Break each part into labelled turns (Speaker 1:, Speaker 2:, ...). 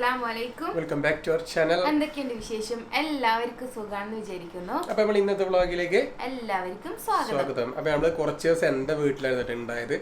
Speaker 1: Welcome back to our channel
Speaker 2: എന്തൊക്കെയുണ്ട് വിശേഷം? എല്ലാവർക്കും സുഖാണെന്ന് വിചാരിക്കുന്നു.
Speaker 1: അപ്പൊ നമ്മൾ ഇന്നത്തെ വ്ളോഗിലേക്ക്
Speaker 2: എല്ലാവർക്കും സ്വാഗതം.
Speaker 1: അപ്പൊ നമ്മൾ കുറച്ച് ദിവസം എന്റെ വീട്ടിലായിരുന്നു ഉണ്ടായത്.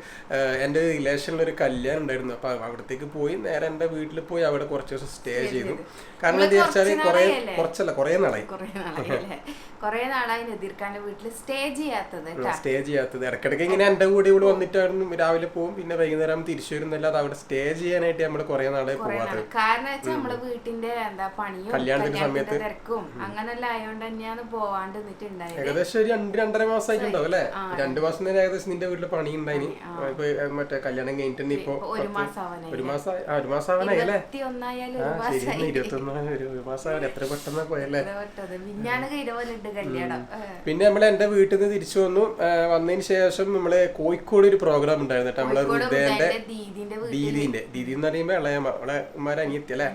Speaker 1: എന്റെ റിലേഷനിൽ ഒരു കല്യാണം ഉണ്ടായിരുന്നു. അപ്പൊ അവിടത്തേക്ക് പോയി നേരെ എന്റെ വീട്ടിൽ പോയി അവിടെ കുറച്ച് ദിവസം സ്റ്റേ ചെയ്തു. കാരണം എന്താ വെച്ചാൽ കുറെ കുറച്ചല്ല കുറെ നാളായി.
Speaker 2: കുറെ നാളായി നദീർക്കാന്റെ വീട്ടിൽ സ്റ്റേ ചെയ്യാത്തത്
Speaker 1: സ്റ്റേ ചെയ്യാത്തത്. ഇടക്കിടക്ക് ഇങ്ങനെ എന്റെ കൂടെ ഇവിടെ വന്നിട്ടായിരുന്നു. രാവിലെ പോകും പിന്നെ വൈകുന്നേരം തിരിച്ചു വരുന്നല്ലാതെ അവിടെ സ്റ്റേ ചെയ്യാനായിട്ട് നമ്മൾ കൊറേ നാളെ
Speaker 2: കുറെ
Speaker 1: പോവാത്തത്.
Speaker 2: കാരണം വെച്ചാൽ നമ്മളെ വീട്ടിന്റെ എന്താ പണിയും
Speaker 1: കല്യാണത്തിന്റെ
Speaker 2: സമയത്ത് തിരക്കും അങ്ങനെല്ലാം ആയതുകൊണ്ട് തന്നെയാണ് പോവാണ്ട് നിന്നിട്ടുണ്ടായത്.
Speaker 1: ഏകദേശം ഒരു രണ്ട് രണ്ടര മാസമായിട്ടുണ്ടാവും അല്ലെ? രണ്ടു മാസം തന്നെ ഏകദേശം നിന്റെ വീട്ടിൽ പണി ഉണ്ടായിനി ഏഹ് മറ്റേ കല്യാണം കഴിഞ്ഞിട്ട് ഇപ്പൊ
Speaker 2: ഒരു മാസം
Speaker 1: ഒരു മാസം ഒരു മാസം ആവാനായി അല്ലേ
Speaker 2: ഇരുപത്തി ഒന്നായാലും ഒരു മാസം
Speaker 1: ഒരു മാസം എത്ര പെട്ടെന്ന് പോയല്ലേ?
Speaker 2: കൈരവലുണ്ട് കല്യാണം ഏ.
Speaker 1: പിന്നെ നമ്മൾ എന്റെ വീട്ടിൽ നിന്ന് തിരിച്ചു വന്നു. വന്നതിന് ശേഷം നമ്മൾ കോഴിക്കോട് ഒരു പ്രോഗ്രാം ഉണ്ടായിരുന്നു കേട്ടോ. നമ്മളെ
Speaker 2: ഹൃദയന്റെ ദീദിന്റെ
Speaker 1: ദീദി എന്ന് പറയുമ്പോ ഇളയമ്മ അവളെ ഉമ്മാരെ അനിയത്തി അല്ലെ.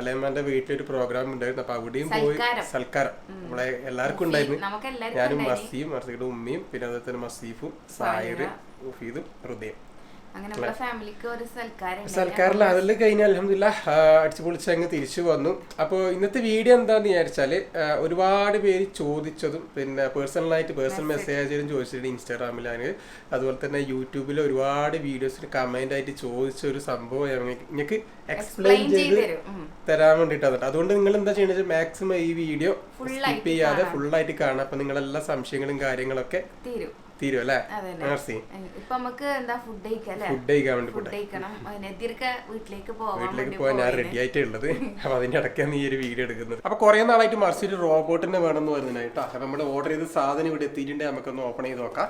Speaker 1: ഇളയമ്മന്റെ വീട്ടിലൊരു പ്രോഗ്രാം ഉണ്ടായിരുന്നു. അപ്പൊ അവിടെയും പോയി
Speaker 2: സൽക്കാരം.
Speaker 1: നമ്മളെ എല്ലാവർക്കും ഉണ്ടായിരുന്നു. ഞാനും മസീം മർസിയുടെ ഉമ്മയും പിന്നെ അതുപോലെ തന്നെ മസീഫും സായിറ്. മുഫീദും ഹൃദയം.
Speaker 2: അങ്ങനെ നമ്മുടെ ഫാമിലിക്ക് ഒരു സൽക്കാരം ഉണ്ട്.
Speaker 1: സർക്കാരിൽ അതിൽ കഴിഞ്ഞ അലഹമില്ല അടിച്ചു പൊളിച്ച് അങ്ങ് തിരിച്ചു വന്നു. അപ്പോൾ ഇന്നത്തെ വീഡിയോ എന്താന്ന് വിചാരിച്ചാൽ ഒരുപാട് പേര് ചോദിച്ചതും പിന്നെ പേഴ്സണലായിട്ട് പേഴ്സണൽ മെസ്സേജും ചോദിച്ചിട്ടുണ്ട് ഇൻസ്റ്റാഗ്രാമിലാണ്. അതുപോലെ തന്നെ യൂട്യൂബിൽ ഒരുപാട് വീഡിയോസിന് കമന്റ് ആയിട്ട് ചോദിച്ച ഒരു സംഭവം ഞങ്ങൾക്ക് എക്സ്പ്ലെയിൻ
Speaker 2: ചെയ്ത്.
Speaker 1: തരാൻ വേണ്ടിയിട്ടാണ് അതുകൊണ്ട് നിങ്ങൾ എന്താ ചെയ്യുന്നത് മാക്സിമം ഈ വീഡിയോ സ്കിപ്പ് ചെയ്യാതെ ഫുള്ളായിട്ട് കാണാം. അപ്പൊ നിങ്ങളെല്ലാ സംശയങ്ങളും കാര്യങ്ങളൊക്കെ
Speaker 2: തീരും.
Speaker 1: തീരും അല്ലേ?
Speaker 2: ഇപ്പൊ നമുക്ക് എന്താ ഫുഡ്
Speaker 1: ഫുഡ് കഴിക്കാൻ വേണ്ടി
Speaker 2: വീട്ടിലേക്ക് പോവാൻ
Speaker 1: വീട്ടിലേക്ക് പോകാൻ ഞാൻ റെഡി ആയിട്ടുള്ളത് അപ്പൊ അതിന്റെ ഇടയ്ക്കാണ് ഈ ഒരു വീഡിയോ എടുക്കുന്നത്. അപ്പൊ കുറെ നാളായിട്ട് മറിച്ച് ഒരു റോബോട്ടിനെ വേണമെന്ന് പറയുന്നതായിട്ടോ അപ്പൊ നമ്മൾ ഓർഡർ ചെയ്ത സാധനം ഇവിടെ എത്തിയിട്ടുണ്ടെങ്കിൽ നമുക്കൊന്ന് ഓപ്പൺ ചെയ്ത് നോക്കാം.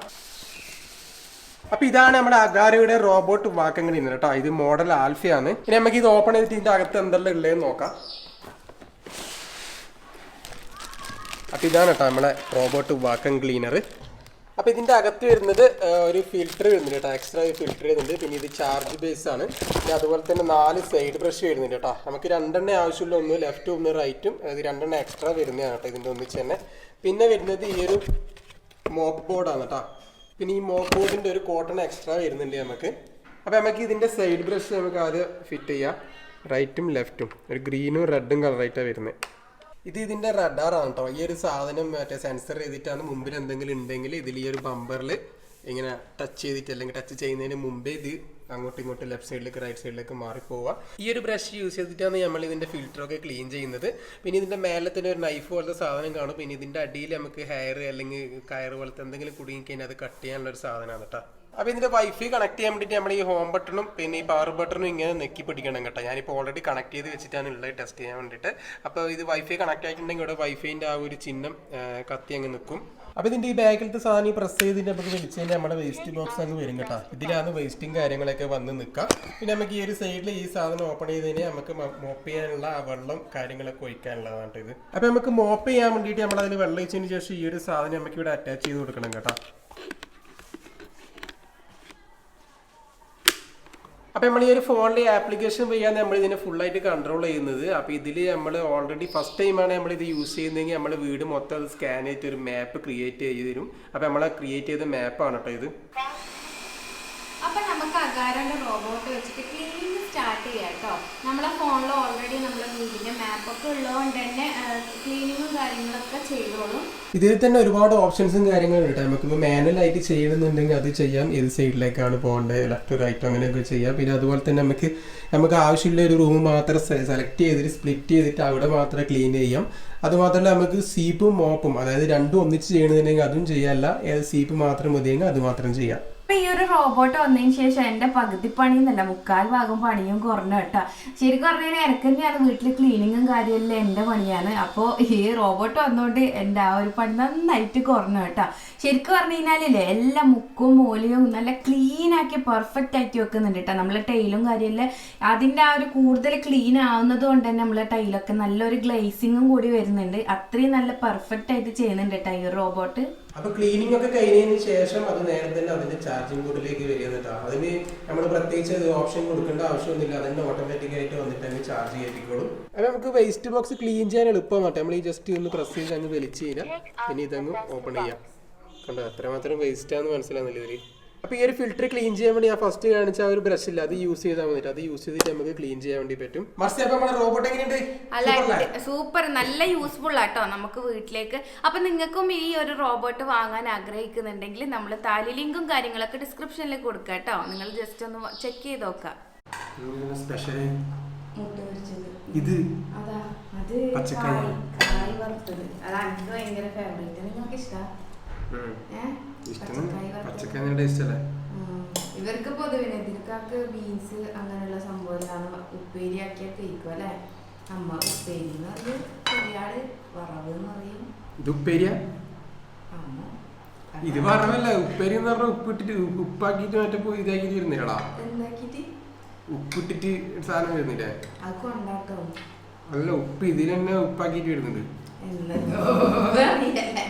Speaker 1: അപ്പൊ ഇതാണ് നമ്മുടെ അഗാരയുടെ റോബോട്ട് വാക്കം ഇന്ന് കേട്ടോ. ഇത് മോഡൽ ആൽഫയാണ്. ഇനി നമുക്ക് ഇത് ഓപ്പൺ ചെയ്തിട്ട് ഇതിന്റെ അകത്ത് എന്തെല്ലാം ഉള്ളതെന്ന് നോക്കാം. അപ്പൊ ഇതാണ് കേട്ടോ നമ്മളെ റോബോട്ട് വാക്കം ക്ലീനർ അപ്പൊ ഇതിന്റെ അകത്ത് വരുന്നത് ഒരു ഫിൽറ്റർ വരുന്നുണ്ട് കേട്ടോ. എക്സ്ട്രാ ഒരു ഫിൽറ്റർ വരുന്നുണ്ട്. പിന്നെ ഇത് ചാർജ് ബേസ് ആണ്. പിന്നെ അതുപോലെ തന്നെ നാല് സൈഡ് ബ്രഷ് വരുന്നുണ്ട് കേട്ടോ. നമുക്ക് രണ്ടെണ്ണേ ആവശ്യമുള്ള ഒന്ന് ലെഫ്റ്റും ഒന്ന് റൈറ്റും അത് രണ്ടെണ്ണം എക്സ്ട്രാ വരുന്നതാണ് കേട്ടോ ഇതിന്റെ ഒന്നിച്ച് തന്നെ. പിന്നെ വരുന്നത് ഈ ഒരു മോക്ക് ബോർഡാണ് കേട്ടോ. പിന്നെ ഈ മോക്ക് ബോർഡിന്റെ ഒരു കോട്ടൺ എക്സ്ട്രാ വരുന്നുണ്ട് നമുക്ക്. അപ്പോൾ നമുക്ക് ഇതിന്റെ സൈഡ് ബ്രഷ് നമുക്ക് ആദ്യം ഫിറ്റ് ചെയ്യാം. റൈറ്റും ലെഫ്റ്റും ഒരു ഗ്രീനും റെഡും കളറായിട്ടാണ് വരുന്നത്. ഇത് ഇതിന്റെ റഡാറാണ് കേട്ടോ ഈ ഒരു സാധനം മറ്റേ സെൻസർ ചെയ്തിട്ടാണ് മുമ്പിൽ എന്തെങ്കിലും ഉണ്ടെങ്കിൽ ഇതിൽ ഈ ഒരു ബമ്പറിൽ ഇങ്ങനെ ടച്ച് ചെയ്തിട്ട് അല്ലെങ്കിൽ ടച്ച് ചെയ്യുന്നതിന് മുമ്പേ ഇത് അങ്ങോട്ടും ഇങ്ങോട്ടും ലെഫ്റ്റ് സൈഡിലേക്ക് റൈറ്റ് സൈഡിലേക്ക് മാറിപ്പോവുക ഈ ഒരു ബ്രഷ് യൂസ് ചെയ്തിട്ടാണ് നമ്മൾ ഇതിന്റെ ഫിൽറ്ററൊക്കെ ക്ലീൻ ചെയ്യുന്നത്. പിന്നെ ഇതിന്റെ മേലെ തന്നെ ഒരു നൈഫ് പോലത്തെ സാധനം കാണും. പിന്നെ ഇതിന്റെ അടിയിൽ നമുക്ക് ഹെയർ അല്ലെങ്കിൽ കയർ പോലത്തെ എന്തെങ്കിലും കുടുങ്ങി കഴിഞ്ഞാൽ അത് കട്ട് ചെയ്യാനുള്ള ഒരു സാധനമാണ് കേട്ടോ അപ്പൊ ഇതിന്റെ വൈഫൈ കണക്ട് ചെയ്യാൻ വേണ്ടിയിട്ട് നമ്മൾ ഈ ഹോം ബട്ടണും പിന്നെ ഈ പവർ ബട്ടണും ഇങ്ങനെ നെക്കി പിടിക്കണം കേട്ടോ. ഞാനിപ്പോൾ ഓൾറെഡി കണക്ട് ചെയ്ത് വെച്ചിട്ടാണ് ഉള്ളത് ടെസ്റ്റ് ചെയ്യാൻ വേണ്ടിയിട്ട് അപ്പോൾ ഇത് വൈഫൈ കണക്ട് ആയിട്ടുണ്ടെങ്കിൽ ഇവിടെ വൈഫൈന്റെ ആ ഒരു ചിഹ്നം കത്തി അങ്ങ് നിൽക്കും അപ്പോൾ ഇതിന്റെ ഈ ബാഗിലത്തെ സാധനം ഈ പ്രസ് ചെയ്തിട്ട് നമുക്ക് വിളിച്ചു കഴിഞ്ഞാൽ നമ്മുടെ വേസ്റ്റ് ബോക്സ് അങ്ങ് വരും കേട്ടോ. ഇതിലാണ് വേസ്റ്റും കാര്യങ്ങളൊക്കെ വന്ന് നിൽക്കുക. പിന്നെ നമുക്ക് ഈ ഒരു സൈഡിൽ ഈ സാധനം ഓപ്പൺ ചെയ്ത് കഴിഞ്ഞാൽ നമുക്ക് മോപ്പ് ചെയ്യാനുള്ള ആ വെള്ളം കാര്യങ്ങളൊക്കെ ഒഴിക്കാനുള്ളതാണ് ഇത് അപ്പോൾ നമുക്ക് മോപ്പ് ചെയ്യാൻ വേണ്ടിയിട്ട് നമ്മൾ അതിൽ വെള്ളം ഒഴിച്ചതിന് ശേഷം ഈ ഒരു സാധനം നമുക്ക് ഇവിടെ അറ്റാച്ച് ചെയ്ത് കൊടുക്കണം കേട്ടോ. അപ്പോൾ നമ്മൾ ഈ ഒരു ഫോണിൽ ആപ്ലിക്കേഷൻ വഴിയാണ് നമ്മൾ ഇതിനെ ഫുള്ളായിട്ട് കൺട്രോൾ ചെയ്യുന്നത്. അപ്പോൾ ഇതിൽ നമ്മൾ ഓൾറെഡി ഫസ്റ്റ് ടൈമാണ് നമ്മൾ ഇത് യൂസ് ചെയ്യുന്നതെങ്കിൽ നമ്മൾ വീട് മൊത്തം അത് സ്കാൻ ചെയ്തിട്ട് ഒരു മാപ്പ് ക്രിയേറ്റ് ചെയ്ത് തരും. അപ്പോൾ നമ്മൾ ക്രിയേറ്റ് ചെയ്ത മാപ്പാണ് കേട്ടോ ഇത്.
Speaker 2: അകാരന്റെ റോബോട്ട് വെച്ചിട്ട് ക്ലീനിങ് സ്റ്റാർട്ട് ചെയ്യാം കേട്ടോ. നമ്മളെ ഫോണിൽ ഓൾറെഡി നമ്മളെ വീടിന്റെ മാപ്പൊക്കെ ഉള്ളതുകൊണ്ട് തന്നെ ക്ലീനിങ്ങും കാര്യങ്ങളൊക്കെ ചെയ്തോളും.
Speaker 1: ഇതിൽ തന്നെ ഒരുപാട് ഓപ്ഷൻസും കാര്യങ്ങളും ഉണ്ട്. നമുക്കിപ്പോൾ മാനുവലായിട്ട് ചെയ്യണമെന്നുണ്ടെങ്കിൽ അത് ചെയ്യാം. ഏത് സൈഡിലേക്കാണ് പോകേണ്ടത് ലെഫ്റ്റ് റൈറ്റ് അങ്ങനെയൊക്കെ ചെയ്യാം. പിന്നെ അതുപോലെ തന്നെ നമുക്ക് നമുക്ക് ആവശ്യമുള്ള ഒരു റൂം മാത്രം സെലക്ട് ചെയ്തിട്ട് സ്പ്ലിറ്റ് ചെയ്തിട്ട് അവിടെ മാത്രം ക്ലീൻ ചെയ്യാം. അതുമാത്രമല്ല നമുക്ക് സീപ്പും മോപ്പും അതായത് രണ്ടും ഒന്നിച്ച് ചെയ്യണമെന്നുണ്ടെങ്കിൽ അതും ചെയ്യാമല്ല ഏത് സീപ്പ് മാത്രം മതിയെങ്കിൽ അത് മാത്രം ചെയ്യാം.
Speaker 2: ഇപ്പൊ ഈ ഒരു റോബോട്ട് വന്നതിന് ശേഷം എന്റെ പകുതി പണിയെന്നല്ല മുക്കാൽ ഭാഗം പണിയും കുറഞ്ഞു കേട്ടാ. ശരിക്കും പറഞ്ഞു എനിക്ക് തന്നെയാണ് വീട്ടിൽ ക്ലീനിങ്ങും കാര്യമെല്ലാം എന്റെ പണിയാണ്. അപ്പോൾ ഈ റോബോട്ട് വന്നോണ്ട് എന്റെ ആ ഒരു പണി നന്നായിട്ട് കുറഞ്ഞു കേട്ടാ. ശരിക്കും പറഞ്ഞു കഴിഞ്ഞാലില്ലേ എല്ലാ മുക്കും മൂലയും നല്ല ക്ലീൻ ആക്കി പെർഫെക്റ്റ് ആക്കി വെക്കുന്നുണ്ട് കേട്ടോ നമ്മളെ ടൈലും കാര്യമെല്ലാം അതിന്റെ ആ ഒരു കൂടുതൽ ക്ലീൻ ആവുന്നത് കൊണ്ട് തന്നെ നമ്മളെ ടൈലൊക്കെ നല്ലൊരു ഗ്ലേസിങ്ങും കൂടി വരുന്നുണ്ട്. അത്രയും നല്ല പെർഫെക്റ്റ് ആയിട്ട് ചെയ്യുന്നുണ്ട് കേട്ടോ ഈ റോബോട്ട്
Speaker 1: അപ്പൊ ക്ലീനിങ് ഒക്കെ കഴിഞ്ഞതിന് ശേഷം അത് നേരെ തന്നെ അതിന്റെ ചാർജിംഗ് ബോർഡിലേക്ക് വരികയെന്നിട്ടാ അതിന് നമ്മൾ പ്രത്യേകിച്ച് ഓപ്ഷൻ കൊടുക്കേണ്ട ആവശ്യമൊന്നുമില്ല. അതിന് ഓട്ടോമാറ്റിക് ആയിട്ട് വന്നിട്ട് അങ്ങ് ചാർജ് ചെയ്തിക്കോളും അപ്പൊ നമുക്ക് വേസ്റ്റ് ബോക്സ് ക്ലീൻ ചെയ്യാൻ എളുപ്പമാട്ടെ നമ്മൾ ഈ ജസ്റ്റ് ഒന്ന് പ്രസ് ചെയ്ത് അങ്ങ് വലിച്ചു കഴിഞ്ഞാൽ പിന്നെ ഇതങ്ങ് ഓപ്പൺ ചെയ്യാം. കണ്ടോ? എത്രമാത്രം വേസ്റ്റ് ആണെന്ന് മനസ്സിലാകുന്നില്ല ഇതിൽ അപ്പോൾ ഈ ഒരു ഫിൽറ്റർ ക്ലീൻ ചെയ്യാൻ വേണ്ടി ഞാൻ ഫസ്റ്റ് കാണിച്ച ആ ഒരു ബ്രഷ് ഇല്ല? അത് യൂസ് ചെയ്താൽ മതി അത് യൂസ് ചെയ്തിട്ട് നമുക്ക് ക്ലീൻ ചെയ്യാൻ വേണ്ടി പറ്റും. റോബോട്ട് എങ്ങനെയുണ്ട്?
Speaker 2: അല്ല സൂപ്പർ നല്ല യൂസ്ഫുൾ ആട്ടോ നമുക്ക് വീട്ടിലേക്ക്. അപ്പൊ നിങ്ങൾക്കും ഈ ഒരു റോബോട്ട് വാങ്ങാൻ ആഗ്രഹിക്കുന്നുണ്ടെങ്കിൽ നമ്മൾ താലി ലിങ്കും കാര്യങ്ങളൊക്കെ ഡിസ്ക്രിപ്ഷനിൽ കൊടുക്കുക കേട്ടോ. നിങ്ങൾ ജസ്റ്റ് ഒന്ന് ചെക്ക് ചെയ്ത് നോക്കാം.
Speaker 1: ഇത്?
Speaker 2: അതാ അത്
Speaker 1: പച്ചക്കായ.
Speaker 2: കായ് വറുത്തത്. അത് എനിക്ക് ഭയങ്കര ഫേവറേറ്റ് നിങ്ങൾക്ക് ഇഷ്ടാ ഇവർക്ക് പൊതുവെ എതിർക്കാക്ക് ബീൻസ് അങ്ങനെയുള്ള സംഭവങ്ങളാണ് ഉപ്പേരി ആക്കിയാൽ കഴിക്കും അല്ലേ? അമ്മ ഉപ്പേരി എന്ന് പറയും ചെറിയാൾ വറവ് എന്ന് പറയും.
Speaker 1: ഇത് ഉപ്പേരിയ?
Speaker 2: അമ്മ.
Speaker 1: ഇത് പറഞ്ഞല്ല ഉപ്പേരി എന്ന് പറഞ്ഞാൽ ഉപ്പിട്ടിട്ട് ഉപ്പാക്കിട്ട് ഉപ്പാക്കിയിട്ട് മറ്റേ പോയി ഇതാക്കിട്ട്
Speaker 2: എന്താക്കിട്ട്
Speaker 1: ഉപ്പിട്ടിട്ട് സാധനം വരുന്നില്ലേ അല്ല ഉപ്പ് ഇതിൽ തന്നെ ഉപ്പാക്കിയിട്ട് വരുന്നുണ്ട്.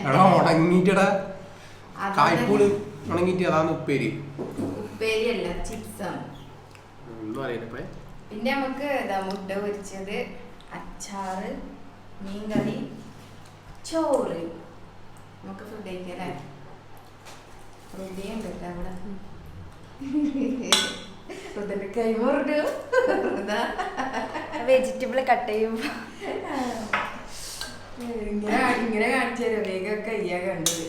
Speaker 1: എടാ ഉണങ്ങിട്ടടാ കായ്പൂൾ ഉണങ്ങിട്ട് അതാണ് ഉപ്പേരി.
Speaker 2: ഉപ്പേരിയല്ല ചിപ്സാണ്. പിന്നെ നമുക്ക് ഇതാ മുട്ട പൊരിച്ചത് അച്ചാറ് മീൻകറി ചോറ്. നമുക്ക് ഫുഡ് കഴിക്കാം അല്ലേ? റെഡിയുണ്ട് കേട്ടോ അവിടെ.
Speaker 3: വെജിറ്റബിൾ കട്ട് ചെയ്യുമ്പോൾ
Speaker 2: ഇങ്ങനെ ഇങ്ങനെ കാണിച്ചു തരാം വേഗം കയ്യാ കണ്ടത്.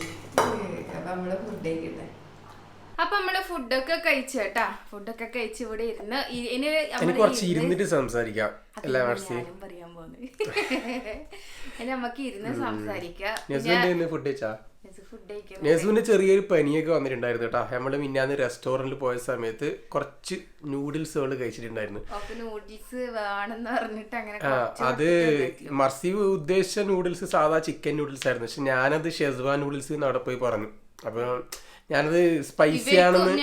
Speaker 2: അപ്പൊ നമ്മൾ ഫുഡ് കഴിക്കട്ടെ. അപ്പൊ നമ്മൾ ഫുഡൊക്കെ കഴിച്ചു കേട്ടാ ഫുഡൊക്കെ കഴിച്ച് ഇവിടെ ഇരുന്ന് ഇനി
Speaker 1: കുറച്ച്
Speaker 2: ഇരുന്ന്
Speaker 1: ഇരുന്നിട്ട് സംസാരിക്കാം.
Speaker 2: പറയാൻ പോകുന്നത് ഇനി നമുക്ക് ഇരുന്ന് സംസാരിക്കാം.
Speaker 1: നെസുവിന്റെ ഫുഡ് കഴിച്ചാ?
Speaker 2: ഫുഡ് കഴിക്കാൻ
Speaker 1: നെസുവിന് ചെറിയൊരു പനിയൊക്കെ വന്നിട്ടുണ്ടായിരുന്നു കേട്ടോ. നമ്മൾ മിന്നാന്ന് റെസ്റ്റോറന്റിൽ പോയ സമയത്ത് കുറച്ച് നൂഡിൽസുകൾ കഴിച്ചിട്ടുണ്ടായിരുന്നു.
Speaker 2: നൂഡിൽസ് വേണമെന്ന് പറഞ്ഞിട്ട് അങ്ങനെ
Speaker 1: അത്
Speaker 2: മർസീവ്
Speaker 1: മർസി ഉദ്ദേശിച്ച നൂഡിൽസ് സാധാ ചിക്കൻ നൂഡിൽസ് ആയിരുന്നു. പക്ഷെ ഞാനത് ഷെസ്വാൻ നൂഡിൽസ് അവിടെ പോയി പറഞ്ഞു. അപ്പൊ ഞാനത് സ്പൈസി ആണെന്ന്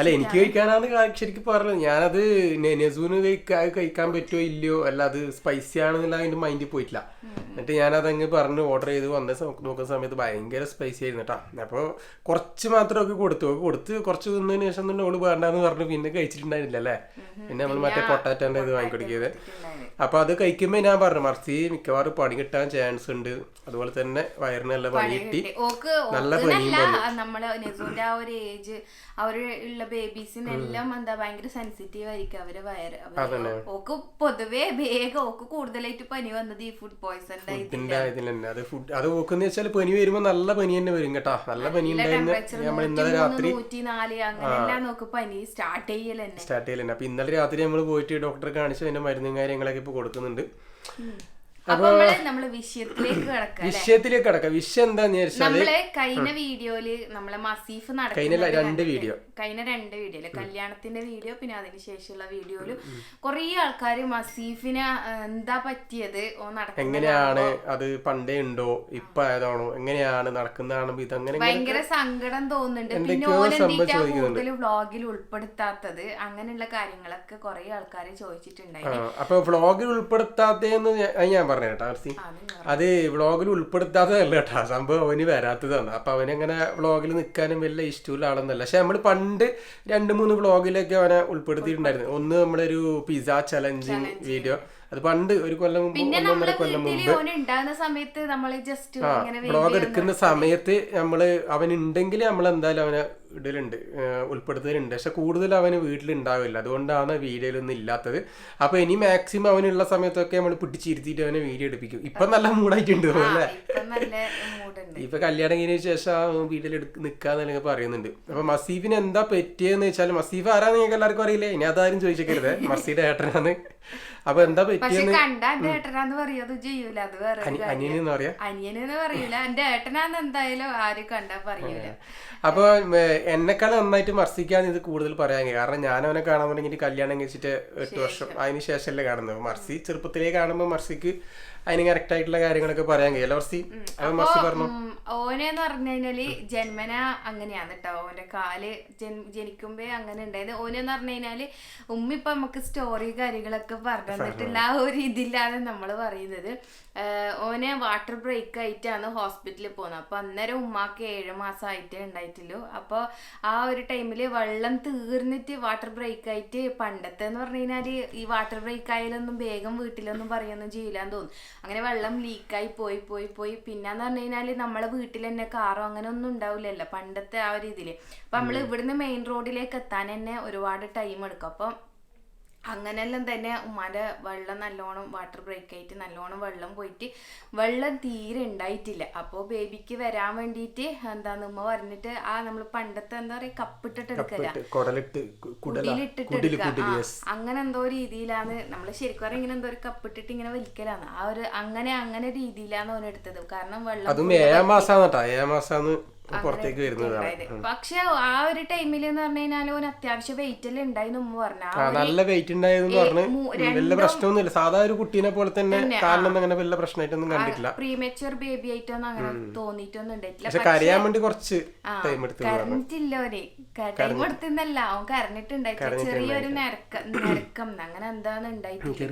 Speaker 1: അല്ല എനിക്ക്
Speaker 2: കഴിക്കാനാന്ന്
Speaker 1: കഴിക്കാനാണ് ശരിക്കും പറഞ്ഞത്. ഞാനത് നെനസൂന് നെസൂന് കഴിക്കാ കഴിക്കാൻ പറ്റുമോ ഇല്ലയോ? അല്ല അത് സ്പൈസി ആണെന്നുള്ള അതിന്റെ മൈൻഡിൽ പോയിട്ടില്ല. എന്നിട്ട് ഞാനത് അങ്ങ് പറഞ്ഞ് ഓർഡർ ചെയ്ത് വന്ന നോക്കുന്ന സമയത്ത് ഭയങ്കര സ്പൈസി ആയിരുന്നു കേട്ടോ അപ്പോൾ കുറച്ച് മാത്രമൊക്കെ കൊടുത്തു. ഒക്കെ കൊടുത്ത് കുറച്ച് തിന്നതിന് ശേഷം തന്നെ ഓൾ വേണ്ടെന്ന് പറഞ്ഞു. പിന്നെ കഴിച്ചിട്ടുണ്ടായിരുന്നില്ല അല്ലേ? പിന്നെ നമ്മൾ മറ്റേ പൊട്ടാറ്റന്റെ ഇത് വാങ്ങിക്കൊടുക്കിയത്. അപ്പൊ അത് കഴിക്കുമ്പോ ഞാൻ പറഞ്ഞു മറിച്ച് മിക്കവാറും പണി കിട്ടാൻ ചാൻസ് ഉണ്ട്. അതുപോലെ തന്നെ വയറിന് നല്ല പണി കിട്ടി.
Speaker 2: നല്ല
Speaker 1: നല്ല
Speaker 2: ഓക്കിനല്ല നമ്മൾ നെസൂന്റെ ആ ഒരു ഏജ് അവർ ഉള്ള ബേബീസിനെല്ലാം എന്താ ഭയങ്കര സെൻസിറ്റീവ് ആയിരിക്കും അവർ വയറ്. ഓക്ക് പൊതുവേ വേഗം ഓക്ക് കൂടുതലായിട്ട് പനി വന്നത് ഈ ഫുഡ് പോയ്സൺ
Speaker 1: അത് ഫുഡ് അത് നോക്കുന്ന വെച്ചാൽ പനി വരുമ്പോ നല്ല പനി തന്നെ വരും കേട്ടാ. നല്ല പനി നമ്മൾ ഇന്നലെ രാത്രി
Speaker 2: നൂറ്റി നാല് അങ്ങനെല്ലാം നോക്ക് പനി സ്റ്റാർട്ട് ചെയ്യൽ
Speaker 1: സ്റ്റാർട്ട് ചെയ്യലുണ്ട് അപ്പൊ ഇന്നലെ രാത്രി നമ്മൾ പോയിട്ട് ഡോക്ടറെ കാണിച്ച് അതിന്റെ മരുന്നും കാര്യങ്ങളൊക്കെ ഇപ്പൊ കൊടുക്കുന്നുണ്ട്.
Speaker 2: അപ്പൊ നമ്മൾ വിഷയത്തിലേക്ക് കിടക്കാം
Speaker 1: വിഷയത്തിലേക്ക് കടക്കാം. വിഷയം എന്താന്ന് വിചാരിച്ചാൽ
Speaker 2: നമ്മൾ കഴിഞ്ഞ വീഡിയോയിൽ നമ്മളെ മസീഫ് നടക്കുന്ന
Speaker 1: രണ്ട് വീഡിയോ.
Speaker 2: കഴിഞ്ഞ രണ്ട് വീഡിയോയിൽ കല്യാണത്തിന്റെ വീഡിയോ പിന്നെ അതിന് ശേഷമുള്ള വീഡിയോയിൽ കൊറേ ആൾക്കാര് മസീഫിനെ എന്താ പറ്റിയത്? ഓ നടക്കുന്നത്
Speaker 1: എങ്ങനെയാണ് അത് പണ്ടേ ഉണ്ടോ? ഇപ്പൊ ആയതാണോ എങ്ങനെയാണ് നടക്കുന്നതാണോ ഇതങ്ങനെ
Speaker 2: ഭയങ്കര സങ്കടം തോന്നുന്നുണ്ട്. പിന്നെ
Speaker 1: സംഭവം
Speaker 2: കൂടുതൽ വ്ളോഗിൽ ഉൾപ്പെടുത്താത്തത്? അങ്ങനെയുള്ള കാര്യങ്ങളൊക്കെ കൊറേ ആൾക്കാര്
Speaker 1: ചോദിച്ചിട്ടുണ്ടായിരുന്നു അപ്പൊ വ്ളോഗിൽ ഉൾപ്പെടുത്താത്തേന്ന് ഞാൻ പറഞ്ഞു കേട്ടോ ആർസി. അത് വ്ളോഗിൽ ഉൾപ്പെടുത്താത്തതല്ല കേട്ടോ സംഭവം അവന് വരാത്തതാണ്. അപ്പൊ അവനങ്ങനെ വ്ളോഗിൽ നിൽക്കാനും വലിയ ഇഷ്ടമുള്ള ആളൊന്നല്ല പക്ഷെ നമ്മൾ പണ്ട് രണ്ട് മൂന്ന് വ്ളോഗിലൊക്കെ അവനെ ഉൾപ്പെടുത്തിയിട്ടുണ്ടായിരുന്നു. ഒന്ന് നമ്മുടെ ഒരു പിസ ചലഞ്ചിങ് വീഡിയോ അത് പണ്ട് ഒരു കൊല്ലം മുമ്പ് ഒന്നൊന്നര കൊല്ലം മുമ്പ് ആ വ്ളോഗ് എടുക്കുന്ന സമയത്ത് നമ്മൾ അവനുണ്ടെങ്കിൽ നമ്മൾ എന്തായാലും അവനെ ഇടലുണ്ട് ഉൾപ്പെടുത്തലുണ്ട്. പക്ഷെ കൂടുതൽ അവന് വീട്ടിലുണ്ടാവില്ല. അതുകൊണ്ടാണ് വീഡിയോയിലൊന്നും ഇല്ലാത്തത്. അപ്പൊ ഇനി മാക്സിമം അവനുള്ള സമയത്തൊക്കെ നമ്മൾ പിടിച്ചിരുത്തിയിട്ട് അവനെ വീഡിയോ എടുപ്പിക്കും. ഇപ്പൊ നല്ല മൂടായിട്ടുണ്ട് അല്ലേ?
Speaker 2: ഇപ്പൊ
Speaker 1: കല്യാണം കഴിഞ്ഞതിന് ശേഷം ആ വീട്ടിൽ നിൽക്കാന്ന് പറയുന്നുണ്ട്. അപ്പൊ മസീഫിന് എന്താ പറ്റിയെന്ന് വെച്ചാൽ മസീഫ് ആരാന്ന് നിങ്ങൾക്ക് എല്ലാവർക്കും അറിയില്ലേ? ഇനി അതാരും ചോദിച്ചേക്കരുത്. മസീടെ ഏട്ടനാണ്. അപ്പൊ എന്താ പറ്റിയെന്ന്? അനിയനെന്ന് പറയാ.
Speaker 2: അനിയനെന്ന് പറയൂല. എന്റെ ഏട്ടനാന്ന് എന്തായാലും ആരും കണ്ടാ പറയൂല.
Speaker 1: അപ്പൊ എന്നെക്കാൾ നന്നായിട്ട് മർസിക്കാന്ന് ഇത് കൂടുതൽ പറയാൻ. കാരണം ഞാൻ അവനെ കാണാൻ തുടങ്ങിയിട്ട് കല്യാണം കഴിച്ചിട്ട് എട്ട് വർഷം. അതിന് ശേഷമല്ലേ കാണുന്നത്. മർസി ചെറുപ്പത്തിലേ കാണുമ്പോൾ മർസിക്ക് അതിന് കറക്റ്റ് ആയിട്ടുള്ള കാര്യങ്ങളൊക്കെ പറയാൻ കഴിയില്ല മർസി? മർസി പറഞ്ഞു?
Speaker 2: ഓനെന്ന് പറഞ്ഞു കഴിഞ്ഞാൽ ജന്മന അങ്ങനെയാണ് കേട്ടോ ഓന്റെ കാൽ ജനിക്കുമ്പോ അങ്ങനെ ഉണ്ടായത് ഓനെന്ന് പറഞ്ഞു കഴിഞ്ഞാൽ ഉമ്മ ഇപ്പൊ നമുക്ക് സ്റ്റോറി കാര്യങ്ങളൊക്കെ പറഞ്ഞു തന്നിട്ടില്ല ആ ഒരു ഇതില്ലാതെ നമ്മൾ പറയുന്നത്. ഓനെ വാട്ടർ ബ്രേക്ക് ആയിട്ടാണ് ഹോസ്പിറ്റലിൽ പോകുന്നത് അപ്പൊ അന്നേരം ഉമ്മാക്ക് ഏഴ് മാസം ആയിട്ടേ ഉണ്ടായിട്ടുള്ളൂ. അപ്പൊ ആ ഒരു ടൈമിൽ വെള്ളം തീർന്നിട്ട് വാട്ടർ ബ്രേക്ക് ആയിട്ട് പണ്ടത്തെ എന്ന് പറഞ്ഞു കഴിഞ്ഞാൽ ഈ വാട്ടർ ബ്രേക്ക് ആയാലൊന്നും വേഗം വീട്ടിലൊന്നും പറയൊന്നും ചെയ്യില്ലാന്ന് തോന്നും. അങ്ങനെ വെള്ളം ലീക്കായി പോയി പോയി പോയി. പിന്നെന്ന് പറഞ്ഞു കഴിഞ്ഞാൽ നമ്മളെ വീട്ടിൽ തന്നെ കാറോ അങ്ങനെ ഒന്നും ഉണ്ടാവില്ലല്ലോ പണ്ടത്തെ ആ ഒരു ഇതിൽ അപ്പൊ നമ്മൾ ഇവിടുന്ന് മെയിൻ റോഡിലേക്ക് എത്താൻ തന്നെ ഒരുപാട് ടൈം എടുക്കും. അപ്പം അങ്ങനെല്ലാം തന്നെ ഉമ്മാന്റെ വെള്ളം നല്ലോണം വാട്ടർ ബ്രേക്ക് ആയിട്ട് നല്ലോണം വെള്ളം പോയിട്ട് വെള്ളം തീരെ ഉണ്ടായിട്ടില്ല അപ്പോൾ ബേബിക്ക് വരാൻ വേണ്ടിയിട്ട് എന്താന്ന് ഉമ്മ പറഞ്ഞിട്ട് ആ നമ്മൾ പണ്ടത്തെ എന്താ പറയുക കപ്പിട്ടിട്ട് എടുക്കല കുടിലിട്ടിട്ട് എടുക്കുക. അങ്ങനെ എന്തോ രീതിയിലാണ്. നമ്മൾ ശരിക്കും പറഞ്ഞാൽ ഇങ്ങനെ എന്തോ ഒരു കപ്പിട്ടിട്ട് ഇങ്ങനെ വലിക്കലാണ് ആ ഒരു അങ്ങനെ അങ്ങനെ രീതിയിലാണ് ഓനെടുത്തത്. കാരണം വെള്ളം
Speaker 1: ഏഴാം മാസാണ് കേട്ടോ ഏഴാം മാസാണ് പുറത്തേക്ക് വരുന്നതാണ്
Speaker 2: പക്ഷെ ആ ഒരു ടൈമിൽ എന്ന് പറഞ്ഞു കഴിഞ്ഞാൽ ഓൻ അത്യാവശ്യം വെയിറ്റ് എല്ലാം ഉണ്ടായി ഉമ്മ പറഞ്ഞു.
Speaker 1: നല്ല വെയിറ്റ് ഉണ്ടായിരുന്നു പറഞ്ഞു. വലിയ പ്രശ്നമൊന്നുമില്ല. സാധാ ഒരു കുട്ടീനെ പോലെ തന്നെ കാരണം അങ്ങനെ വലിയ പ്രശ്നമായിട്ടൊന്നും കണ്ടിട്ടില്ല.
Speaker 2: പ്രീമെച്ചുവർ ബേബി ആയിട്ടൊന്നും അങ്ങനെ തോന്നിയിട്ടൊന്നും ഉണ്ടായിട്ടില്ല
Speaker 1: പക്ഷെ കരയാൻ വേണ്ടി കുറച്ച് ടൈം എടുത്തു
Speaker 2: കരഞ്ഞിട്ടില്ല ഓന്. ടൈം എടുത്തുന്നല്ല അവൻ കരഞ്ഞിട്ടുണ്ടായിട്ടില്ല ചെറിയൊരു നരക്കം നരക്കം അങ്ങനെ എന്താണ് ഉണ്ടായിട്ടില്ല.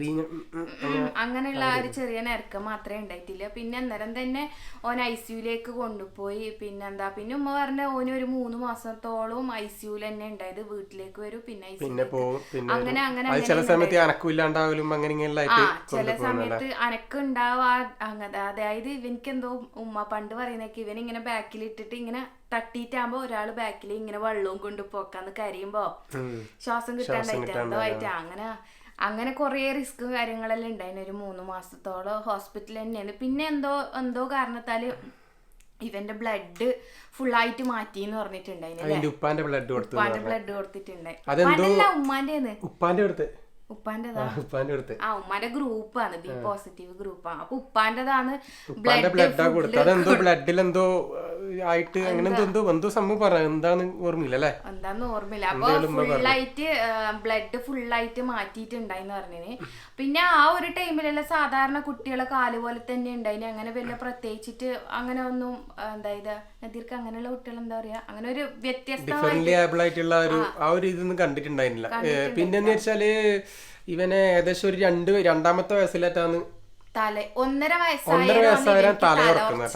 Speaker 2: അങ്ങനെയുള്ള ആ ഒരു ചെറിയ നരക്കം മാത്രമേ ഉണ്ടായിട്ടില്ല. പിന്നെ അന്നേരം തന്നെ ഓൻ ഐ സിയുലേക്ക് കൊണ്ടുപോയി. പിന്നെന്താ പിന്നെ ഉമ്മ പറഞ്ഞ ഓന് ഒരു മൂന്ന് മാസത്തോളം ഐ സിയുൽ തന്നെ ഉണ്ടായത് വീട്ടിലേക്ക് വരും പിന്നെ ഐ
Speaker 1: പിന്നെ പോകും. പിന്നെ
Speaker 2: അങ്ങനെ അങ്ങനെ
Speaker 1: അത് ചില സമയത്ത് അനക്കില്ലാണ്ടാവലും അങ്ങനെ
Speaker 2: ആ ചില സമയത്ത് അനക്കുണ്ടാവാ അങ്ങനെ അതായത് ഇവനിക്ക് എന്തോ ഉമ്മ പണ്ട് പറയുന്നൊക്കെ ഇവൻ ഇങ്ങനെ ബാക്കിൽ ഇട്ടിട്ട് ഇങ്ങനെ തട്ടിയിട്ടാകുമ്പോ ഒരാൾ ബാക്കിൽ ഇങ്ങനെ വെള്ളവും കൊണ്ട് പോക്കാന്ന് കരയുമ്പോ ശ്വാസം കിട്ടാണ്ടായിട്ട് എന്തോ ആയിട്ട് അങ്ങനെ അങ്ങനെ കുറേ റിസ്ക് കാര്യങ്ങളെല്ലാം ഉണ്ടായിരുന്നു ഒരു മൂന്ന് മാസത്തോളം ഹോസ്പിറ്റലിൽ തന്നെയാണ്. പിന്നെ എന്തോ എന്തോ കാരണത്താൽ ഇവന്റെ ബ്ലഡ് ഫുൾ ആയിട്ട് മാറ്റി എന്ന് പറഞ്ഞിട്ടുണ്ടായിരുന്നു
Speaker 1: ഉപ്പാന്റെ ബ്ലഡ് കൊടുത്തു
Speaker 2: ഉപ്പാന്റെ ബ്ലഡ് കൊടുത്തിട്ടുണ്ടായി
Speaker 1: ഉമ്മാന്റെ
Speaker 2: ഉപ്പാന്റെ
Speaker 1: അടുത്ത്. ഉപ്പാന്റെ അടുത്ത്.
Speaker 2: ആ ഉമ്മാന്റെ ഗ്രൂപ്പാണ്. ബി പോസിറ്റീവ് ഗ്രൂപ്പാണ് അപ്പൊ ഉപ്പാന്റെതാണ്
Speaker 1: ഉപ്പാന്റെ ബ്ലഡാ കൊടുത്തത്. അതെന്തോ ബ്ലഡിൽ എന്തോ ആയിട്ട് അങ്ങനെ എന്തോ? എന്തോ എന്തോ സംഭവം പറഞ്ഞു എന്താന്ന് ഓർമ്മയില്ല അല്ലേ
Speaker 2: എന്താന്ന് ഓർമ്മയില്ല. അപ്പൊ ഫുള്ളായിട്ട് ബ്ലഡ് ഫുള്ളായിട്ട് മാറ്റിയിട്ടുണ്ടായിന്ന് പറഞ്ഞിന്. പിന്നെ ആ ഒരു ടൈമിലല്ല സാധാരണ കുട്ടികളെ കാൽ പോലെ തന്നെ ഉണ്ടായിന്. അങ്ങനെ വല്ല പ്രത്യേകിച്ചിട്ട് അങ്ങനെ ഒന്നും എന്തായത് നദീർക്ക് അങ്ങനെയുള്ള കുട്ടികൾ എന്താ പറയാ? അങ്ങനെ ഒരു വ്യത്യസ്ത
Speaker 1: ഡിഫറെന്റ്ലി ആബിൾ ആയിട്ടുള്ള ഒരു ആ. ഒരു ഇതൊന്നും കണ്ടിട്ടുണ്ടായിരുന്നില്ല. പിന്നെ വെച്ചാൽ ഇവനെ ഏകദേശം ഒരു രണ്ട് രണ്ടാമത്തെ വയസ്സിലേറ്റാണ്
Speaker 2: തല ഒന്നര
Speaker 1: ഒന്നര വയസ്സായ തല ഉറക്കുന്ന